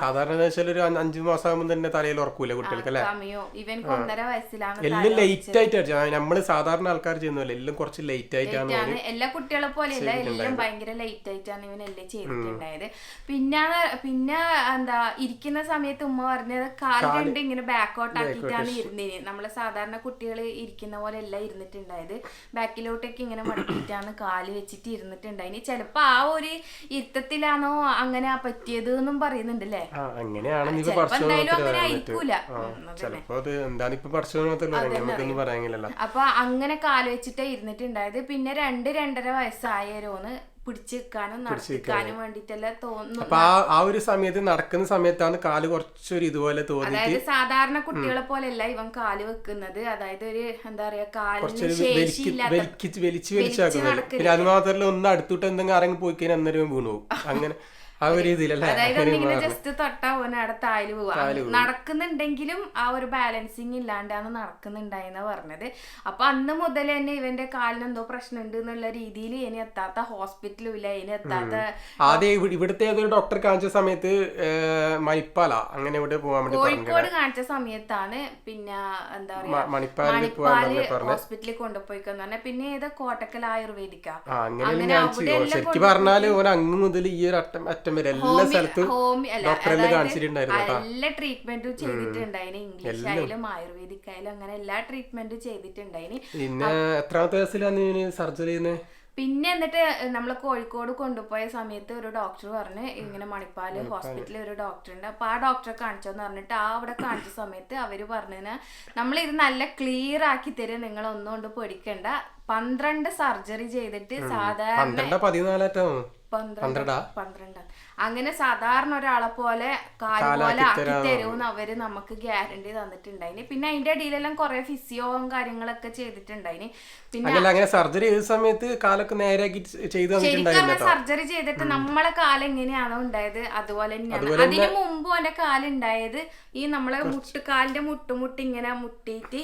Speaker 1: സാധാരണ വെച്ചാൽ ഒരു അഞ്ച് മാസം ആകുമ്പോൾ തന്നെ തലയിൽ ഉറക്കൂല കുട്ടികൾക്ക് അല്ലെ? എല്ലാം ലേറ്റ് ആയിട്ട് നമ്മൾ സാധാരണ ആൾക്കാർ ചെയ്യുന്നില്ല എല്ലാം കുറച്ച് ലേറ്റ് ആയിട്ടാണ്
Speaker 2: എല്ലാ കുട്ടികളെ പോലെ എല്ലാം ഭയങ്കര ലേറ്റ് ആയിട്ടാണ് ഇവൻ എല്ലാം ചെയ്തിട്ടുണ്ടായത്. പിന്നെ പിന്നെ എന്താ ഇരിക്കുന്ന സമയത്ത് ഉമ്മ പറഞ്ഞത് കാൽ രണ്ട് ഇങ്ങനെ ബാക്കോട്ട് ആക്കിയിട്ടാണ് ഇരുന്നിന്. നമ്മളെ സാധാരണ കുട്ടികൾ ഇരിക്കുന്ന പോലെ അല്ല ഇരുന്നിട്ടുണ്ടായത്. ബാക്കിലോട്ടേക്ക് ഇങ്ങനെ മടക്കിയിട്ടാണ് കാൽ വെച്ചിട്ട് ഇരുന്നിട്ടുണ്ടായിന് ചിലപ്പോ ആ ഒരു ഇരുത്തത്തിലാണോ അങ്ങനെ പറ്റിയത് എന്നും
Speaker 1: പറയുന്നുണ്ടല്ലേ
Speaker 2: ചിലപ്പോ
Speaker 1: അത് എന്താണ് ഇപ്പൊ നമുക്കൊന്നും പറയാനില്ലല്ലോ.
Speaker 2: അപ്പൊ അങ്ങനെ കാലുവെച്ചിട്ടേ ഇരുന്നിട്ടുണ്ടായത്. പിന്നെ രണ്ട് രണ്ടര വയസ്സായരോന്ന് പിടിച്ചു വെക്കാനും നടത്തിക്കാനും വേണ്ടിട്ടല്ല തോന്നുന്നു.
Speaker 1: അപ്പൊ ആ ആ ഒരു സമയത്ത് നടക്കുന്ന സമയത്താണ് കാൽ കുറച്ചൊരു ഇതുപോലെ തോന്നി
Speaker 2: അതായത് സാധാരണ കുട്ടികളെ പോലെയല്ല ഇവൻ കാൽ വെക്കുന്നത്. അതായത് ഒരു എന്താ പറയാ കാലിന്
Speaker 1: കുറച്ചൊരു
Speaker 2: ശേഷിയില്ലാത്ത
Speaker 1: വലിച്ച് വലിച്ച് വലിച്ചാക്കുന്നത്. പിന്നെ അത് മാത്രല്ല ഒന്ന് അടുത്തോട്ട് എന്തെങ്കിലും ആരെങ്കിലും പോയി കഴിഞ്ഞാൽ അന്നേരം വീണു പോകും അങ്ങനെ ആ ഒരു രീതിയിലല്ലേ?
Speaker 2: അതായത് ഒന്നിങ്ങനെ ജസ്റ്റ് തൊട്ടാ ഓനെ അവിടെ താൽ പോവാ നടക്കുന്നുണ്ടെങ്കിലും ആ ഒരു ബാലൻസിങ് ഇല്ലാണ്ടാണ് നടക്കുന്നുണ്ടായെന്ന് പറഞ്ഞത്. അപ്പൊ അന്ന് മുതൽ തന്നെ ഇവന്റെ കാലിന് എന്തോ പ്രശ്നമുണ്ട് എന്നുള്ള രീതിയിൽ ഇനി എത്താത്ത ഹോസ്പിറ്റലും ഇല്ല. ഇനി എത്താത്ത
Speaker 1: ആദ്യം ഇവിടെ- ഇവിടുത്തെ ഏതൊരു ഡോക്ടർ കാണിച്ച സമയത്ത് മണിപ്പാല അങ്ങനെ ഇവിടെ പോകാൻ വേണ്ടി
Speaker 2: കോഴിക്കോട് കാണിച്ച സമയത്താണ്. പിന്നെ എന്താ പറയാ
Speaker 1: മണിപ്പാൽ
Speaker 2: ഹോസ്പിറ്റലിൽ കൊണ്ടുപോയിക്കെന്ന് പറഞ്ഞാൽ പിന്നെ ഏതാ കോട്ടക്കൽ ആയുർവേദിക്കാ?
Speaker 1: അങ്ങനെ ശരിക്കും പറഞ്ഞാൽ ഓൻ അങ്ങ് മുതൽ ഈ ഒരു അറ്റം അറ്റം വരെ എല്ലാ സ്ഥലത്തും ഡോക്ടറെല്ലാം കാണിച്ചിട്ടുണ്ടായിരുന്നു
Speaker 2: എല്ലാ ട്രീറ്റ്മെന്റും ചെയ്തിട്ടുണ്ടായിന്. ഇംഗ്ലീഷ് ആയാലും ആയുർവേദിക് ആയാലും അങ്ങനെ എല്ലാ ട്രീറ്റ്മെന്റും ചെയ്തിട്ടുണ്ടായിന്.
Speaker 1: പിന്നെ എത്രാമത്തെ വയസ്സിലാണ് സർജറി ചെയ്യുന്നത്
Speaker 2: പിന്നെ എന്നിട്ട് നമ്മൾ കോഴിക്കോട് കൊണ്ടുപോയ സമയത്ത് ഒരു ഡോക്ടർ പറഞ്ഞ് ഇങ്ങനെ മണിപ്പാൽ ഹോസ്പിറ്റലിൽ ഒരു ഡോക്ടർ ഉണ്ട്. അപ്പൊ ആ ഡോക്ടറെ കാണിച്ചോന്ന് പറഞ്ഞിട്ട് ആ അവിടെ കാണിച്ച സമയത്ത് അവർ പറഞ്ഞതിന് നമ്മൾ ഇത് നല്ല ക്ലിയർ ആക്കി തരും. നിങ്ങൾ ഒന്നും കൊണ്ട് പേടിക്കണ്ട. പന്ത്രണ്ട് സർജറി ചെയ്തിട്ട് സാധാരണ
Speaker 1: പന്ത്രണ്ടാ
Speaker 2: പന്ത്രണ്ട്
Speaker 1: പന്ത്രണ്ടാ?
Speaker 2: പന്ത്രണ്ട്. അങ്ങനെ സാധാരണ ഒരാളെ പോലെ കാൽ പോലെ ആക്കി തരുമെന്ന് അവർ നമുക്ക് ഗ്യാരണ്ടി തന്നിട്ടുണ്ടായിന്. പിന്നെ അതിന്റെ ഇടയിലെല്ലാം കുറെ ഫിസിയോവും കാര്യങ്ങളൊക്കെ ചെയ്തിട്ടുണ്ടായിന്. പിന്നെ
Speaker 1: അങ്ങനെ സർജറി ചെയ്ത സമയത്ത് കാലൊക്കെ നേരെയാക്കി ചെയ്തു
Speaker 2: സർജറി ചെയ്തിട്ട് നമ്മളെ കാല എങ്ങനെയാണോ ഉണ്ടായത് അതുപോലെ തന്നെയാണ്. അതിന് മുമ്പ് ഓന്റെ കാലുണ്ടായത് ഈ നമ്മളെ മുട്ട് മുട്ടുകാലിന്റെ മുട്ടുമുട്ട് ഇങ്ങനെ മുട്ടിയിട്ട്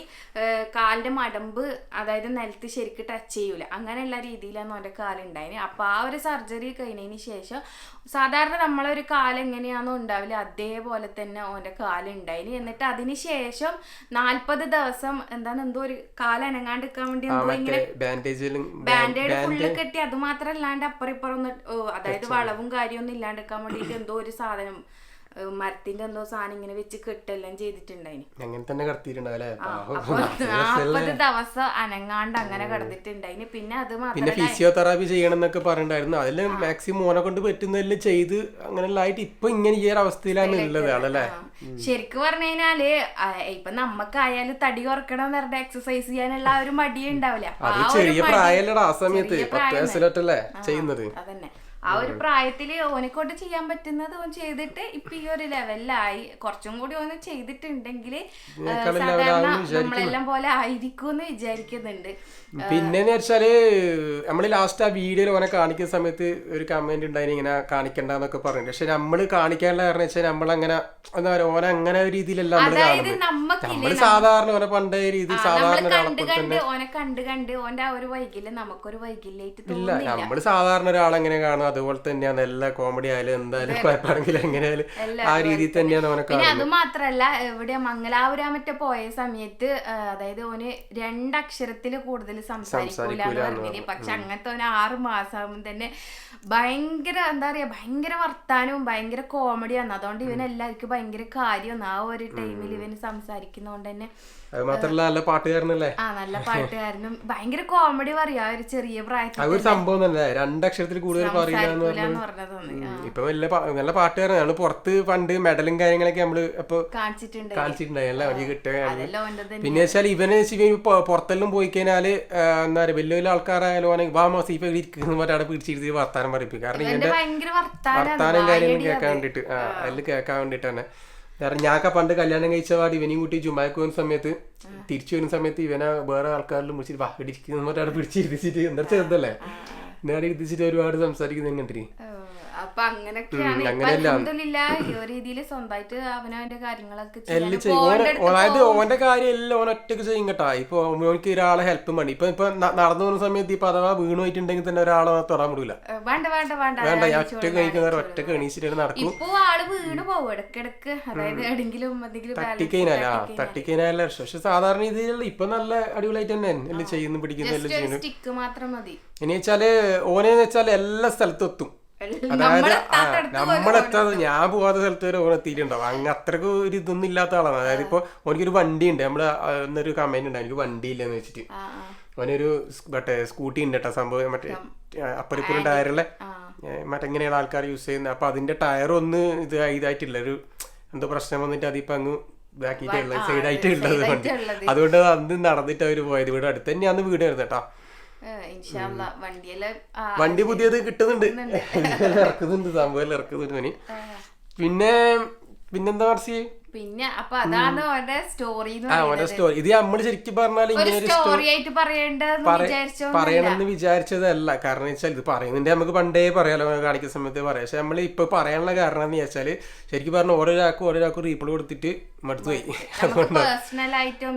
Speaker 2: കാലിന്റെ മടമ്പ് അതായത് നിലത്ത് ശരിക്ക് ടച്ച് ചെയ്യൂല. അങ്ങനെയുള്ള രീതിയിലാണ് ഓന്റെ കാലുണ്ടായിന് അപ്പൊ ആ ഒരു സർജറി കഴിഞ്ഞതിന് ശേഷം സാധാരണ നമ്മളൊരു കാലം എങ്ങനെയാണോ ഉണ്ടാവില്ല അതേപോലെ തന്നെ ഓന്റെ കാലം ഉണ്ടായിന് എന്നിട്ട് അതിന് ശേഷം നാല്പത് ദിവസം എന്താണ് എന്തോ ഒരു കാലം അനങ്ങാണ്ട് നിൽക്കാൻ വേണ്ടി
Speaker 1: ബാൻഡേജ്
Speaker 2: എന്തോ ഇങ്ങനെ ബാൻഡേഡ് ഫുള്ള് കെട്ടി അത് മാത്രമല്ലാണ്ട് അപ്പുറം ഇപ്പുറം അതായത് വളവും കാര്യമൊന്നും ഇല്ലാണ്ടിരിക്കാൻ വേണ്ടിട്ട് എന്തോ ഒരു സാധനം മരത്തിന്റെ എന്തോ സാധനം ഇങ്ങനെ വെച്ച് കെട്ടെല്ലാം ചെയ്തിട്ടുണ്ടായിന്.
Speaker 1: അങ്ങനെ തന്നെ കടത്തിയിട്ടുണ്ടാവും അല്ലേ പാവം.
Speaker 2: അപ്പൊ ദിവസം അനങ്ങാണ്ട് അങ്ങനെ കിടന്നിട്ടുണ്ടായിന്. പിന്നെ അത്
Speaker 1: പിന്നെ ഫിസിയോതെറാപ്പി ചെയ്യണം എന്നൊക്കെ പറഞ്ഞിട്ടുണ്ടായിരുന്നു അതിൽ മാക്സിമം മോനെ കൊണ്ട് പറ്റുന്നതെല്ലാം ചെയ്ത് അങ്ങനെല്ലാം ആയിട്ട് ഇപ്പൊ ഇങ്ങനെ ഈ ഒരു അവസ്ഥയിലാണ് ഉള്ളത് ആണല്ലേ.
Speaker 2: ശരിക്കും പറഞ്ഞു കഴിഞ്ഞാൽ ഇപ്പൊ നമ്മക്കായാലും തടി കുറക്കണം എന്ന് പറഞ്ഞ എക്സസൈസ് ചെയ്യാനുള്ള ഒരു മടിയുണ്ടാവില്ല
Speaker 1: ചെറിയ പ്രായമല്ലടാ ആ സമയത്ത്. ചെയ്യുന്നത്.
Speaker 2: അതന്നെ. ആ ഒരു പ്രായത്തിൽ ഓനെ കൊണ്ട് ചെയ്യാൻ പറ്റുന്നത് ഓൻ ചെയ്തിട്ട് ഇപ്പൊ ഈ ഒരു ലെവലിലായി. കുറച്ചും കൂടി ഓന് ചെയ്തിട്ടുണ്ടെങ്കിൽ സാധാരണ നമ്മളെല്ലാം പോലെ ആയിരിക്കും എന്ന് വിചാരിക്കുന്നുണ്ട്
Speaker 1: പിന്നെ വെച്ചാൽ നമ്മൾ ലാസ്റ്റ് ആ വീഡിയോയിൽ ഓനെ കാണിക്കുന്ന സമയത്ത് ഒരു കമന്റ് ഉണ്ടായിരുന്നു ഇങ്ങനെ കാണിക്കണ്ടെന്നൊക്കെ പറഞ്ഞു. പക്ഷെ നമ്മൾ കാണിക്കാനുള്ള കാരണം വെച്ചാൽ നമ്മളങ്ങനെ എന്താ പറയാ ഓനെ അങ്ങനെ ഒരു രീതിയിലല്ല നമ്മൾ സാധാരണ ഓനെ പണ്ടേ രീതി സാധാരണ
Speaker 2: ഓനെ കണ്ട് കണ്ട് ഓന്റെ ആ ഒരു വൈകില്ല നമുക്കൊരു വൈകല്യായിട്ട്
Speaker 1: ഇല്ല
Speaker 2: തോന്നുന്നില്ല.
Speaker 1: നമ്മൾ സാധാരണ ഒരാളെങ്ങനെ കാണും അതുപോലെ തന്നെയാണ്. എല്ലാ കോമഡി ആയാലും എന്തായാലും കുഴപ്പമാണെങ്കിലും എങ്ങനെയായാലും ആ രീതിയിൽ തന്നെയാണ്
Speaker 2: പിന്നെ അത് മാത്രല്ല ഇവിടെ മംഗലാപുരാമറ്റ പോയ സമയത്ത് അതായത് ഓന് രണ്ടക്ഷരത്തിൽ കൂടുതൽ സംസാരിക്കൂല എന്ന് പക്ഷെ അങ്ങനത്തെ ഓന് ആറ് മാസമാകുമ്പോൾ തന്നെ ഭയങ്കര എന്താ പറയാ ഭയങ്കര വർത്താനവും ഭയങ്കര കോമഡിയാണ് അതുകൊണ്ട് ഇവൻ എല്ലാവർക്കും ഭയങ്കര കാര്യമാണ് ആ ഒരു ടൈമിൽ ഇവന് സംസാരിക്കുന്നതുകൊണ്ട് തന്നെ.
Speaker 1: അത് മാത്രല്ല നല്ല പാട്ടുകാരനല്ലേ?
Speaker 2: ആ നല്ല പാട്ടുകാരനും. ഭയങ്കര കോമഡി പറയാ ഒരു ചെറിയ പ്രായത്തിൽ
Speaker 1: സംഭവം തന്നെ. രണ്ടക്ഷരത്തിൽ കൂടുതൽ പറയില്ല ഇപ്പൊ വലിയ നല്ല പാട്ടുകാരൻ നമ്മൾ പുറത്ത് പണ്ട് മെഡലും കാര്യങ്ങളൊക്കെ നമ്മൾ ഇപ്പൊ
Speaker 2: കാണിച്ചിട്ടുണ്ട്
Speaker 1: കാണിച്ചിട്ടുണ്ടായി. അല്ല എനിക്ക് കിട്ടുക പിന്നെ വെച്ചാൽ ഇവനെ പുറത്തെല്ലാം പോയി കഴിഞ്ഞാൽ എന്താ പറയാ വലിയ വലിയ ആൾക്കാരായാലും ഓനെ വാ മസീഫ ഇരിക്കുന്ന പറഞ്ഞ അവിടെ പിടിച്ചിരുത്തി വർത്താനം പറയിപ്പിക്കും. കാരണം
Speaker 2: ഇവന്റെ വർത്താനം
Speaker 1: കാര്യങ്ങളും കേൾക്കാൻ വേണ്ടിട്ട്. ആ അതിൽ കേൾക്കാൻ വേണ്ടിട്ട് തന്നെ. കാരണം ഞാനൊക്കെ പണ്ട് കല്യാണം കഴിച്ച പാട് ഇവനെയും കൂട്ടി ജുമാക്ക് പോകുന്ന സമയത്ത് തിരിച്ചു വരുന്ന സമയത്ത് ഇവനെ വേറെ ആൾക്കാരിലും വിളിച്ചിട്ട് വാ ഇടിക്കുന്ന അവിടെ പിടിച്ചിരുത്തിച്ചിട്ട്. എന്താ ചെറുതല്ലേ? എന്നെ ഇതിച്ചിട്ട് ഒരുപാട് സംസാരിക്കുന്നത് കണ്ടിട്ട്
Speaker 2: അപ്പൊ അങ്ങനെയൊക്കെയാണ് രീതിയിൽ സ്വന്തമായിട്ട് അവനവന്റെ കാര്യങ്ങളൊക്കെ
Speaker 1: അതായത് ഓന്റെ കാര്യം എല്ലാം ഓൻ ഒറ്റയ്ക്ക് ചെയ്യും കേട്ടാ. ഇപ്പൊ ഓനക്ക് ഒരാളെ ഹെൽപ്പ് വേണ്ടി. ഇപ്പൊ ഇപ്പൊ നടന്നു പോകുന്ന സമയത്ത് ഇപ്പൊ അഥവാ വീണ് പോയിട്ടുണ്ടെങ്കിൽ തന്നെ ഒരാളെ തൊടാൻ വിടൂല
Speaker 2: വേണ്ട വേണ്ട വേണ്ട.
Speaker 1: വേണ്ട ഒറ്റയ്ക്ക് കഴിക്കുന്നവർ ഒറ്റയ്ക്ക് എണീച്ചിട്ട് നടക്കും.
Speaker 2: ഇപ്പൊ ആൾ വീണ് പോകും ഇടക്കിടക്ക് അതായത് എവിടെങ്കിലും എന്തെങ്കിലും balance
Speaker 1: തട്ടിക്കഴിഞ്ഞാൽ ആ
Speaker 2: തട്ടിക്കഴിഞ്ഞാൽ.
Speaker 1: തട്ടിക്കഴിഞ്ഞാൽ പക്ഷെ സാധാരണ രീതിയിലുള്ള ഇപ്പൊ നല്ല അടിപൊളിയായിട്ട് തന്നെ എല്ലാം ചെയ്യുന്നു പിടിക്കുന്നു എല്ലാം ചെയ്യുന്നു.
Speaker 2: മാത്രം മതി.
Speaker 1: ഇനി വെച്ചാൽ ഓനെന്ന് വെച്ചാൽ എല്ലാ സ്ഥലത്തും എത്തും അതായത് ആ, നമ്മളെത്താതെ ഞാൻ പോവാത്ത സ്ഥലത്ത് വരെ ഓരോ എത്തിയിട്ടുണ്ടാവും അങ്ങ് അത്രയ്ക്ക് ഒരു ഇതൊന്നും ഇല്ലാത്ത ആളാണ്. അതായത് ഇപ്പൊ ഓനിക്കൊരു വണ്ടി ഉണ്ട് നമ്മൾ എന്നൊരു കമന്റ് ഉണ്ട്. എനിക്ക് വണ്ടി ഇല്ലെന്ന് വെച്ചിട്ട്. അവനൊരു മറ്റേ സ്കൂട്ടി ഉണ്ട് കേട്ടോ സംഭവം. മറ്റേ അപ്പറിപ്പുറം ടയറിലെ മറ്റേ ഇങ്ങനെയുള്ള ആൾക്കാർ യൂസ് ചെയ്യുന്ന. അപ്പൊ അതിന്റെ ടയർ ഒന്ന് ഇത് ഇതായിട്ടില്ല. ഒരു എന്തോ പ്രശ്നം വന്നിട്ട് അതിപ്പോ അങ്ങ് ഇതാക്കിയിട്ടുള്ളത് സൈഡായിട്ടുള്ളത് വണ്ടി. അതുകൊണ്ട് അന്ന് നടന്നിട്ട് അവർ പോയത്. ഇവിടെ അടുത്ത് തന്നെയാണ് വീട് വരുന്നത് കേട്ടോ വണ്ടി പുതിയത് കിട്ടുന്നുണ്ട്. ഇറക്കുന്നുണ്ട് സംഭവം ഇറക്കുന്നുണ്ട് പിന്നെ പിന്നെന്താ മർസി
Speaker 2: പിന്നെ അപ്പൊ അതാണ് ഓന്റെ സ്റ്റോറി
Speaker 1: ആ ഓരോ സ്റ്റോറി ഇത് നമ്മൾ ശരിക്കും പറഞ്ഞാൽ ഇങ്ങനെ ഒരു
Speaker 2: സ്റ്റോറി ആയിട്ട് പറയേണ്ടതെന്ന്
Speaker 1: പറ-
Speaker 2: വിചാരിച്ചോ
Speaker 1: പറയണമെന്ന് വിചാരിച്ചതല്ല. കാരണം വെച്ചാൽ ഇത് പറയുന്നുണ്ട് നമുക്ക് പണ്ടേ പറയാലോ കാണിക്കുന്ന സമയത്ത് പറയാം. പക്ഷെ നമ്മൾ ഇപ്പൊ പറയാനുള്ള കാരണം എന്ന് വെച്ചാൽ ശരിക്കും പറഞ്ഞ ഓരോരാൾക്കും ഓരോരാൾക്കും റീപ്ലൈ കൊടുത്തിട്ട് മടുത്തു. പോയി ആ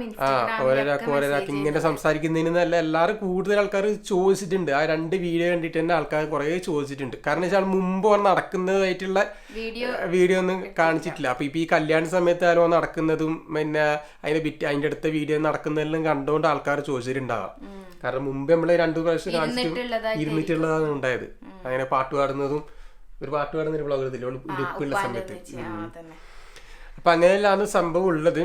Speaker 2: ഇൻസ്റ്റാഗ്രാമിലൊക്കെ
Speaker 1: ഓരോരാൾക്കും ഓരോരാൾക്കും ഇങ്ങനെ സംസാരിക്കുന്നതിനല്ല എല്ലാവരും കൂടുതൽ ആൾക്കാർ ചോദിച്ചിട്ടുണ്ട്. ആ രണ്ട് വീഡിയോ കണ്ടിട്ട് തന്നെ ആൾക്കാർ കുറെ ചോദിച്ചിട്ടുണ്ട്. കാരണം വെച്ചാൽ മുമ്പ് നടക്കുന്നതായിട്ടുള്ള
Speaker 2: വീഡിയോ
Speaker 1: വീഡിയോ ഒന്നും കാണിച്ചിട്ടില്ല. അപ്പൊ ഇപ്പൊ ഈ കല്യാണ സമയത്തായാലും ഓൻ നടക്കുന്നതും പിന്നെ അതിന്റെ ബിറ്റ് അതിന്റെ അടുത്ത വീഡിയോ നടക്കുന്നതെല്ലാം കണ്ടുകൊണ്ട് ആൾക്കാർ ചോദിച്ചിട്ടുണ്ടാവാം. കാരണം മുമ്പ് നമ്മൾ രണ്ടു പ്രാവശ്യം കാണിച്ചിട്ട് ഇരുന്നിട്ടുള്ളതാണ് ഉണ്ടായത്. അങ്ങനെ പാട്ട് പാടുന്നതും ഒരു പാട്ട് പാടുന്ന ഒരു ബ്ലോഗ് ഉടുപ്പുള്ള സമയത്ത്. അപ്പൊ അങ്ങനെയല്ലാണ് സംഭവം ഉള്ളത്.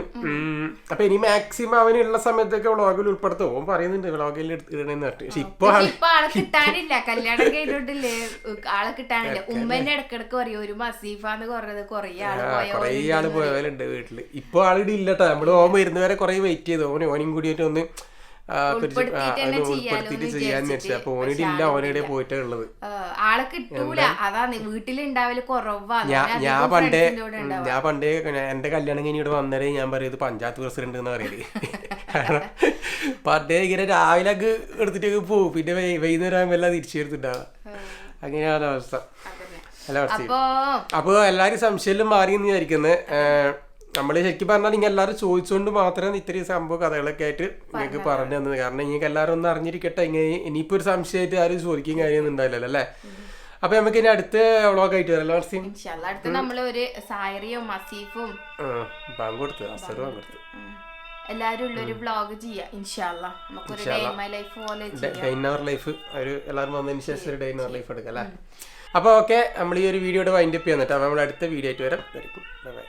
Speaker 1: അപ്പൊ ഇനി മാക്സിമം ഉള്ള സമയത്തൊക്കെ വ്ളോഗിൽ ഉൾപ്പെടുത്തും. ഓൻ പറയുന്നുണ്ട് വ്ളോഗിൽ ഇടണെന്ന് പറഞ്ഞു പക്ഷെ ഇപ്പൊ
Speaker 2: ആളെ കിട്ടാനില്ല. കല്യാണം കഴിഞ്ഞിട്ടില്ലേ? ആളെ കിട്ടാനില്ല. ഉമ്മന്റെ ഇടക്കിടക്ക് പറയും ഒരു മസീഫാന്ന് പറഞ്ഞത് കൊറേ ആൾ
Speaker 1: കൊറേ ആൾ പോയവരുണ്ട് വീട്ടിൽ. ഇപ്പൊ ആളിടെ ഇല്ലട്ടോ നമ്മൾ ഓൻ വരുന്നവരെ കൊറേ വെയിറ്റ് ചെയ്തു. ഓനെ ഓനും കൂടിയിട്ട് ഒന്ന്
Speaker 2: ഉൾപ്പെടുത്തിയിട്ട്
Speaker 1: ചെയ്യാന്ന് വെച്ചാൽ അപ്പൊ ഓനിടെ ഇല്ല ഓനിടെ പോയിട്ടേ ഉള്ളത്.
Speaker 2: ആളെ കിട്ടൂല. അതാണ് വീട്ടിലുണ്ടാവൽ കുറവാണ്
Speaker 1: ഞാൻ പണ്ടേ ഞാൻ പണ്ടേ എന്റെ കല്യാണം കഴിഞ്ഞ ഇവിടെ വന്നേരെ ഞാൻ പറയും ഇത് പഞ്ചായത്ത് പ്രസിഡന്റ് എന്ന് പറയൽ. കാരണം പണ്ടേ ഇങ്ങനെ രാവിലെ ഒക്കെ എടുത്തിട്ട് പോകും പിന്നെ വൈകുന്നേരം ആകുമ്പോൾ എല്ലാം തിരിച്ചു വരുത്തുണ്ടാവുക അങ്ങനെയാണ് അവസ്ഥ. അല്ല അവസ്ഥ
Speaker 2: അപ്പൊ
Speaker 1: എല്ലാരും സംശയം മാറി എന്ന് വിചാരിക്കുന്നത് നമ്മൾ ശരിക്കും പറഞ്ഞാൽ നിങ്ങൾ എല്ലാവരും ചോദിച്ചുകൊണ്ട് മാത്രമേ ഇത്രയും സംഭവ കഥകളൊക്കെ ആയിട്ട് നിങ്ങൾക്ക് പറഞ്ഞു തന്നത്. കാരണം നിങ്ങൾക്ക് എല്ലാവരും ഒന്ന് അറിഞ്ഞിരിക്കട്ടെ ഇങ്ങനെ ഇനിയിപ്പോൾ ഒരു സംശയമായിട്ട് ആരും ചോദിക്കും കാര്യമൊന്നും ഉണ്ടാവില്ലല്ലോ അല്ലേ? അപ്പൊ നമുക്ക് ഇനി അടുത്ത വ്ളോഗ് ആയിട്ട് വരാം മാർസി
Speaker 2: അടുത്ത് നമ്മൾ ഒരു സായറിയും മസീഫും
Speaker 1: ബാങ്ക് കൊടുത്തു അസറ് ബാങ്ക് കൊടുത്തു.
Speaker 2: ഉം, എല്ലാരും ഉള്ള ഒരു വ്ളോഗ് ചെയ്യാം ഇൻഷാല്ല നമുക്കൊരു ഡേ ഇൻ മൈ ലൈഫ് പോലെ
Speaker 1: ഡേ ഇൻ അവർ ലൈഫ് ഒരു എല്ലാവരും വന്നതിന് ശേഷം ഒരു ഡേ ഇൻ അവർ ലൈഫ് എടുക്കാം അല്ലേ? അപ്പോൾ ഓക്കെ നമ്മൾ ഈ ഒരു വീഡിയോയുടെ വൈൻഡപ്പ് ചെയ്യാൻ അപ്പോൾ നമ്മൾ അടുത്ത വീഡിയോ ആയിട്ട് വരാം. ബൈ.